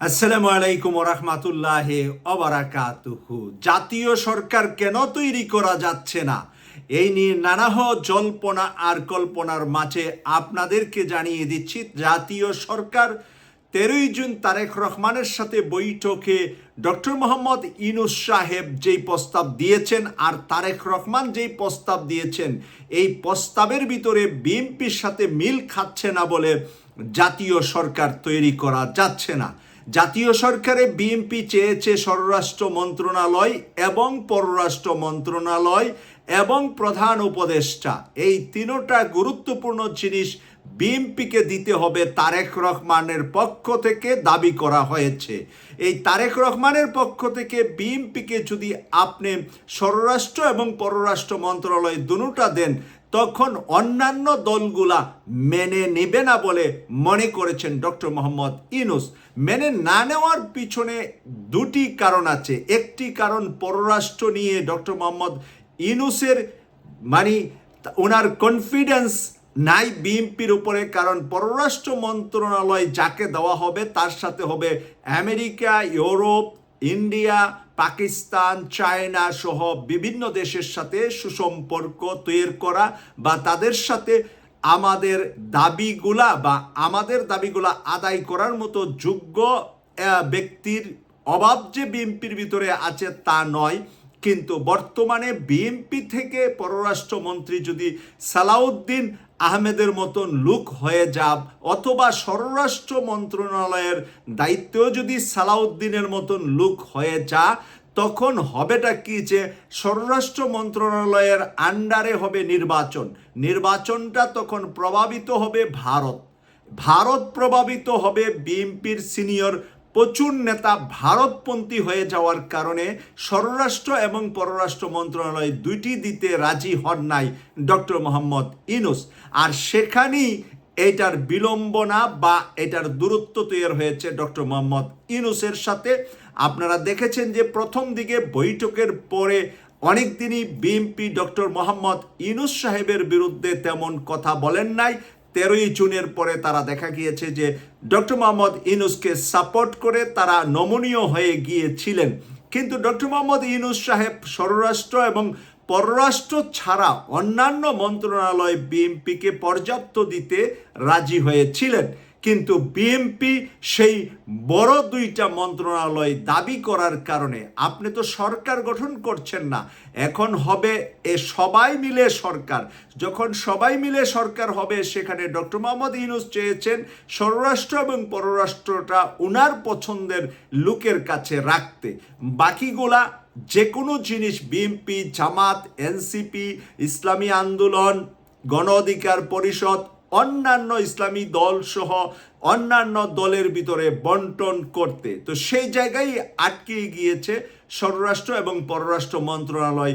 আসসালামু আলাইকুম রহমাতুল্লাহ অবরাকাতুহু জাতীয় সরকার কেন তৈরি করা যাচ্ছে না? এই নিয়ে নানাহ জল্পনা আর কল্পনার মাঝে আপনাদেরকে জানিয়ে দিচ্ছি, জাতীয় সরকার তেরোই জুন তারেক রহমানের সাথে বৈঠকে ডক্টর মোহাম্মদ ইনুস সাহেব যেই প্রস্তাব দিয়েছেন আর তারেক রহমান যেই প্রস্তাব দিয়েছেন, এই প্রস্তাবের ভিতরে বিএনপির সাথে মিল খাচ্ছে না বলে জাতীয় সরকার তৈরি করা যাচ্ছে না। জাতীয় সরকারে বিএনপি চেয়েছে স্বরাষ্ট্র মন্ত্রণালয় এবং পররাষ্ট্র মন্ত্রণালয় এবং প্রধান উপদেষ্টা। এই তিনোটা গুরুত্বপূর্ণ জিনিস বিএনপিকে দিতে হবে তারেক রহমানের পক্ষ থেকে দাবি করা হয়েছে। এই তারেক রহমানের পক্ষ থেকে বিএনপিকে যদি আপনি স্বরাষ্ট্র এবং পররাষ্ট্র মন্ত্রণালয় দুটা দেন তখন অন্যান্য দলগুলা মেনে নেবে না বলে মনে করেছেন ডক্টর মোহাম্মদ ইনুস মেনে না নেওয়ার পিছনে দুটি কারণ আছে। একটি কারণ পররাষ্ট্র নিয়ে ডক্টর মোহাম্মদ ইনুসের মানে ওনার কনফিডেন্স নাই বিএনপির উপরে, কারণ পররাষ্ট্র মন্ত্রণালয় যাকে দেওয়া হবে তার সাথে হবে America, Europe India, Pakistan, China সহ বিভিন্ন দেশের সাথে সুসম্পর্ক তৈরি করা বা তাদের সাথে আমাদের দাবিগুলা বা আমাদের দাবিগুলা আদায় করার মতো যোগ্য ব্যক্তির অভাব যে বিএনপির ভিতরে আছে তা নয়। কিন্তু বর্তমানে বিএনপি থেকে পররাষ্ট্রমন্ত্রী যদি সালাউদ্দিন আহমেদের মতন লুক হয়ে যাব অথবা স্বরাষ্ট্র মন্ত্রণালয়ের দায়িত্বেও যদি সালাউদ্দিনের মতন লুক হয়ে যা তখন হবেটা কি যে স্বরাষ্ট্র মন্ত্রণালয়ের আন্ডারে হবে নির্বাচন। নির্বাচনটা তখন প্রভাবিত হবে ভারত। ভারত প্রভাবিত হবে বিএনপির সিনিয়র প্রচুর নেতা ভারতপন্থী হয়ে যাওয়ার কারণে স্বরাষ্ট্র এবং পররাষ্ট্র মন্ত্রণালয় দুইটি দিতে রাজি হন নাই ডক্টর মোহাম্মদ ইনুস আর সেখানেই এটার বিলম্বনা বা এটার দূরত্ব তৈরি হয়েছে ডক্টর মোহাম্মদ ইনুসের সাথে। আপনারা দেখেছেন যে প্রথম দিকে বৈঠকের পরে অনেক দিনই বিএনপি ডক্টর মোহাম্মদ ইনুস সাহেবের বিরুদ্ধে তেমন কথা বলেন নাই। তেরোই জুনের পরে তারা দেখা গিয়েছে যে ডক্টর মোহাম্মদ ইনুসকে সাপোর্ট করে তারা নমনীয় হয়ে গিয়েছিলেন। কিন্তু ডক্টর মোহাম্মদ ইনুস সাহেব স্বরাষ্ট্র এবং পররাষ্ট্র ছাড়া অন্যান্য মন্ত্রণালয় বিএনপিকে পর্যাপ্ত দিতে রাজি হয়েছিলেন। কিন্তু বিএনপি সেই বড় দুইটা মন্ত্রণালয় দাবি করার কারণে, আপনি তো সরকার গঠন করছেন না, এখন হবে এ সবাই মিলে সরকার। যখন সবাই মিলে সরকার হবে, সেখানে ডক্টর মোহাম্মদ ইউনুস চেয়েছেন স্বরাষ্ট্র এবং পররাষ্ট্রটা উনার পছন্দের লোকের কাছে রাখতে। বাকিগুলা যে কোনো জিনিস বিএনপি জামাত এনসিপি ইসলামী আন্দোলন, গণ অধিকার পরিষদ অন্যান্য ইসলামী দল সহ অন্যান্য দলের ভিতরে বন্টন করতে। তো সেই জায়গায় আটকে গিয়েছে স্বরাষ্ট্র এবং পররাষ্ট্র মন্ত্রণালয়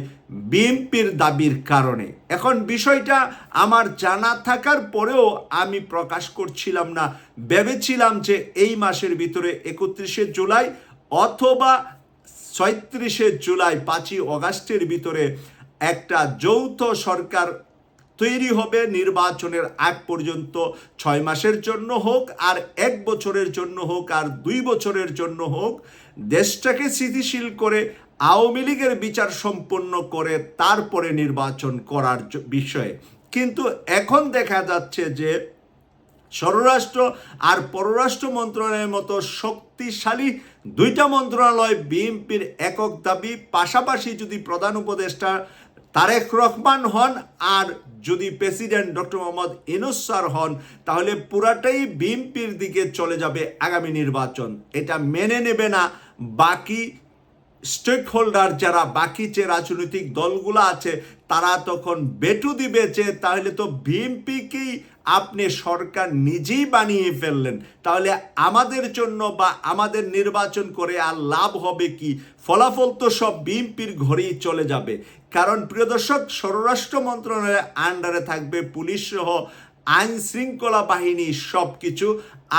বিএনপির দাবির কারণে। এখন বিষয়টা আমার জানা থাকার পরেও আমি প্রকাশ করছিলাম না, ভেবেছিলাম যে এই মাসের ভিতরে একত্রিশে জুলাই অথবা ছয়ত্রিশে জুলাই পাঁচই অগাস্টের ভিতরে একটা যৌথ সরকার তৈরি হবে নির্বাচনের আগ পর্যন্ত। ছয় মাসের জন্য হোক আর এক বছরের জন্য হোক আর দুই বছরের জন্য হোক, দেশটাকে স্থিতিশীল করে আওয়ামী লীগের বিচার সম্পন্ন করে তারপরে নির্বাচন করার বিষয়ে। কিন্তু এখন দেখা যাচ্ছে যে স্বরাষ্ট্র আর পররাষ্ট্র মন্ত্রণালয়ের মতো শক্তিশালী দুইটা মন্ত্রণালয়, বিএনপির একক দাবি, পাশাপাশি যদি প্রধান উপদেষ্টা তারেক রহমান হন আর যদি president doctor Mohammad Yunus sir হন, তাহলে পুরাটাই বিএনপির দিকে চলে যাবে আগামী নির্বাচন। এটা মেনে নেবে না বাকি স্টেক হোল্ডার যারা, বাকি যে রাজনৈতিক দলগুলো আছে তারা তখন বেটু দিবে যে, তাহলে তো বিএনপিকেই আপনি সরকার নিজেই বানিয়ে ফেললেন। তাহলে আমাদের জন্য বা আমাদের নির্বাচন করে আর লাভ হবে কি? ফলাফল তো সব বিএনপির ঘরেই চলে যাবে। কারণ প্রিয় দর্শক, স্বরাষ্ট্র মন্ত্রণালয়ের আন্ডারে থাকবে পুলিশ সহ আইন শৃঙ্খলা বাহিনী সব কিছু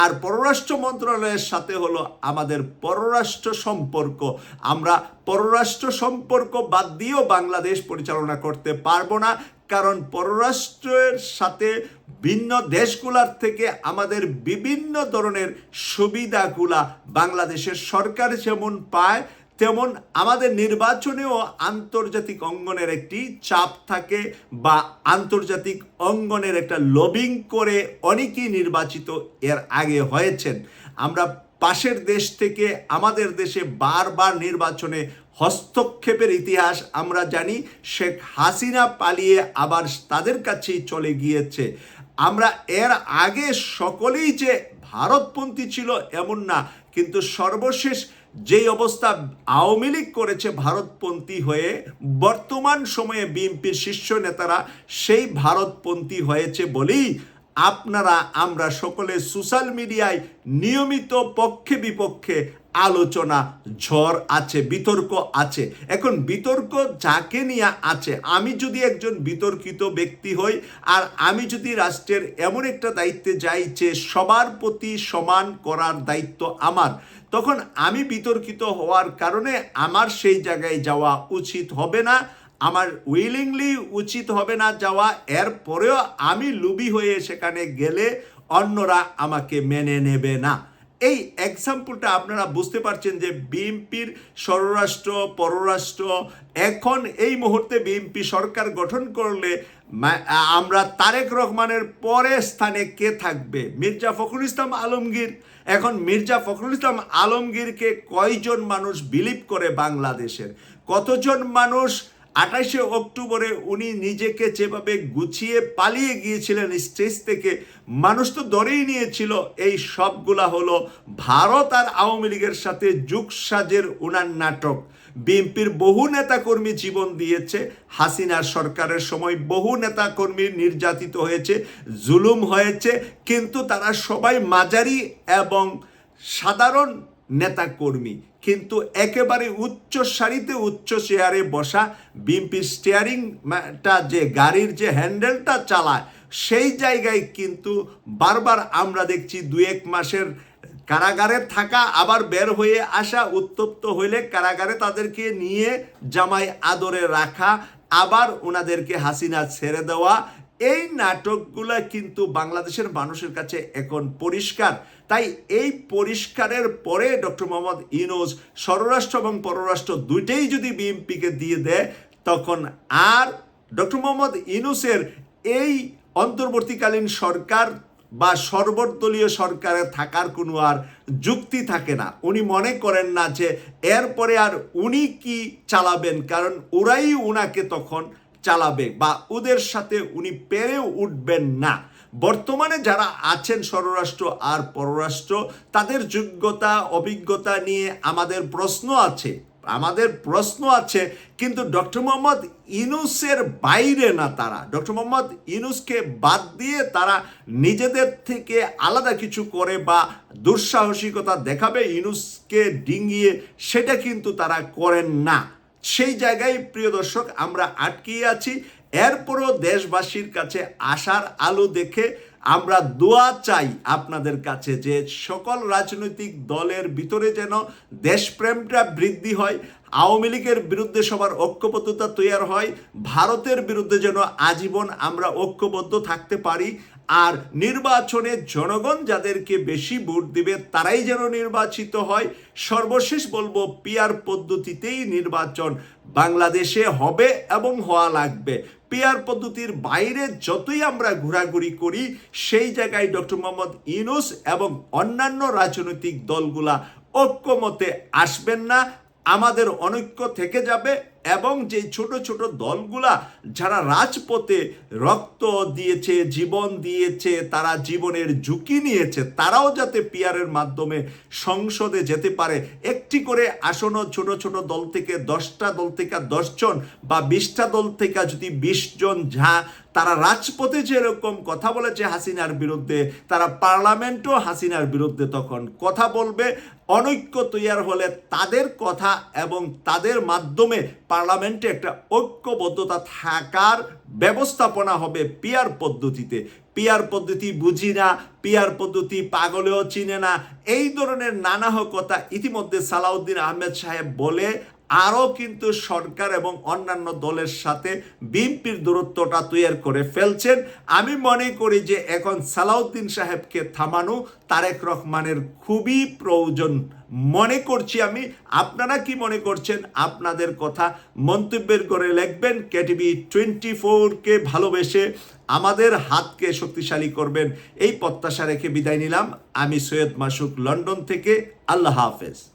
আর পররাষ্ট্র মন্ত্রণালয়ের সাথে হলো আমাদের পররাষ্ট্র সম্পর্ক। আমরা পররাষ্ট্র সম্পর্ক বাদ দিয়েও বাংলাদেশ পরিচালনা করতে পারব না, কারণ পররাষ্ট্রের সাথে ভিন্ন দেশগুলার থেকে আমাদের বিভিন্ন ধরনের সুবিধাগুলা বাংলাদেশের সরকার যেমন পায় তেমন আমাদের নির্বাচনেও আন্তর্জাতিক অঙ্গনের একটি চাপ থাকে বা আন্তর্জাতিক অঙ্গনের একটা লবিং করে অনেকেই নির্বাচিত এর আগে হয়েছেন। আমরা পাশের দেশ থেকে আমাদের দেশে বারবার নির্বাচনে হস্তক্ষেপের ইতিহাস আমরা জানি, শেখ হাসিনা পালিয়ে আবার তাদের কাছেই চলে গিয়েছে। আমরা এর আগে সকলেই যে ভারতপন্থী ছিল এমন না, কিন্তু সর্বশেষ যেই অবস্থা আওয়ামী লীগ করেছে ভারতপন্থী হয়ে, বর্তমান সময়ে বিএনপির শীর্ষ নেতারা সেই ভারতপন্থী হয়েছে বলেই আপনারা, আমরা সকলে সোশ্যাল মিডিয়ায় নিয়মিত পক্ষে বিপক্ষে আলোচনা, ঝড় আছে, বিতর্ক আছে। এখন বিতর্ক যাকে নিয়ে আছে, আমি যদি একজন বিতর্কিত ব্যক্তি হই আর আমি যদি রাষ্ট্রের এমন একটা দায়িত্বে যাই যে সবার প্রতি সমান করার দায়িত্ব আমার তখন আমি বিতর্কিত হওয়ার কারণে আমার সেই জায়গায় যাওয়া উচিত হবে না, আমার উইলিংলি উচিত হবে না যাওয়া। এর পরেও আমি লুবি হয়ে সেখানে গেলে অন্যরা আমাকে মেনে নেবে না। এই এক্সাম্পলটা আপনারা বুঝতে পারছেন যে বিএনপির স্বরাষ্ট্র, পররাষ্ট্র, এখন এই মুহূর্তে বিএনপি সরকার গঠন করলে আমরা তারেক রহমানের পরে স্থানে কে থাকবে? মির্জা ফখরুল ইসলাম আলমগীর। এখন মির্জা ফখরুল ইসলাম আলমগীরকে কয়জন মানুষ বিলিভ করে বাংলাদেশের? কতজন মানুষ আঠাশে অক্টোবরে উনি নিজেকে যেভাবে গুছিয়ে পালিয়ে গিয়েছিলেন স্টেজ থেকে, মানুষ তো ধরেই নিয়েছিল, এই সবগুলা হলো ভারত আর আওয়ামী লীগের সাথে যুগসাজের উনার নাটক। বিএনপির বহু নেতাকর্মী জীবন দিয়েছে হাসিনার সরকারের সময় বহু নেতাকর্মী নির্যাতিত হয়েছে, জুলুম হয়েছে, কিন্তু তারা সবাই মাঝারি এবং সাধারণ নেতাকর্মী। কিন্তু একেবারে উচ্চ সারিতে উচ্চ চেয়ারে বসা বিএনপির স্টিয়ারিংটা যে গাড়ির যে হ্যান্ডেলটা চালায়, সেই জায়গায় কিন্তু বারবার আমরা দেখছি দু এক মাসের কারাগারে থাকা, আবার বের হয়ে আসা, উত্তপ্ত হইলে কারাগারে তাদেরকে নিয়ে জামাই আদরে রাখা, আবার ওনাদেরকে হাসিনা ছেড়ে দেওয়া এই নাটকগুলো কিন্তু বাংলাদেশের মানুষের কাছে এখন পরিষ্কার। তাই এই পরিষ্কারের পরে ডক্টর মোহাম্মদ ইনোজ স্বরাষ্ট্র এবং পররাষ্ট্র দুইটাই যদি বিএনপিকে দিয়ে দেয়, তখন আর ডক্টর মোহাম্মদ ইনুসের এই অন্তর্বর্তীকালীন সরকার বা সর্বদলীয় সরকারে থাকার কোনো আর যুক্তি থাকে না। উনি মনে করেন না যে এরপরে আর উনি কি চালাবেন, কারণ ওরাই উনাকে তখন চালাবে বা ওদের সাথে উনি পেরেও উঠবেন না। বর্তমানে যারা আছেন স্বরাষ্ট্র আর পররাষ্ট্র, তাদের যোগ্যতা, অভিজ্ঞতা নিয়ে আমাদের প্রশ্ন আছে। আমাদের প্রশ্ন আছে, কিন্তু ডক্টর মোহাম্মদ ইনুসের বাইরে না তারা। ডক্টর মোহাম্মদ ইনুসকে বাদ দিয়ে তারা নিজেদের থেকে আলাদা কিছু করে বা দুঃসাহসিকতা দেখাবে ইনুসকে ডিঙ্গিয়ে, সেটা কিন্তু তারা করেন না। সেই জায়গায়, প্রিয় দর্শক, আমরা আটকিয়ে আছি। এরপরও দেশবাসীর কাছে আশার আলো দেখে আমরা দোয়া চাই আপনাদের কাছে যে সকল রাজনৈতিক দলের ভিতরে যেন দেশপ্রেমটা বৃদ্ধি হয়, আওয়ামী লীগের বিরুদ্ধে সবার ঐক্যবদ্ধতা তৈরি হয়, ভারতের বিরুদ্ধে যেন আজীবন আমরা ঐক্যবদ্ধ থাকতে পারি আর নির্বাচনে জনগণ যাদেরকে বেশি ভোট দিবে, তারাই যেন নির্বাচিত হয়। সর্বশেষ বলব পিয়ার পদ্ধতিতেই নির্বাচন বাংলাদেশে হবে এবং হওয়া লাগবে। পিয়ার পদ্ধতির বাইরে যতই আমরা ঘোরাঘুরি করি, সেই জায়গায় ডক্টর মোহাম্মদ ইনুস এবং অন্যান্য রাজনৈতিক দলগুলা ঐক্যমতে আসবেন না। আমাদের অনৈক্য থেকে যাবে এবং যে ছোট ছোট দলগুলা যারা রাজপথে রক্ত দিয়েছে, জীবন দিয়েছে, তারা জীবনের ঝুঁকি নিয়েছে, তারাও যাতে পিয়ারের মাধ্যমে সংসদে যেতে পারে। একটি করে আসনও ছোট ছোট দল থেকে দশটা দল থেকে দশজন বা বিশটা দল থেকে যদি বিশ জন যা তারা রাজপথে যেরকম কথা বলেছে হাসিনার বিরুদ্ধে, তারা পার্লামেন্টও হাসিনার বিরুদ্ধে তখন কথা বলবে। অনৈক্য তৈয়ার হলে তাদের কথা এবং তাদের মাধ্যমে পার্লামেন্টে একটা ঐক্যবদ্ধতা থাকার ব্যবস্থাপনা হবে পিয়ার পদ্ধতিতে। পিয়ার পদ্ধতি বুঝি না, পিয়ার পদ্ধতি পাগলেও চিনে না। এই ধরনের নানা কথা ইতিমধ্যে সালাউদ্দিন আহমেদ সাহেব বলে আরও কিন্তু সরকার এবং অন্যান্য দলের সাথে বিএনপির দূরত্বটা তৈরি করে ফেলছেন। আমি মনে করি যে এখন সালাউদ্দিন সাহেবকে থামানো তারেক রহমানের খুবই প্রয়োজন। মনে করছি আমি। আপনারা কি মনে করছেন? আপনাদের কথা মন্তব্যের করে লিখবেন। কেটিভি টোয়েন্টি ফোরকে ভালোবেসে আমাদের হাতকে শক্তিশালী করবেন। এই প্রত্যাশা রেখে বিদায় নিলাম। আমি সৈয়দ মাসুক, লন্ডন থেকে। আল্লাহ হাফেজ।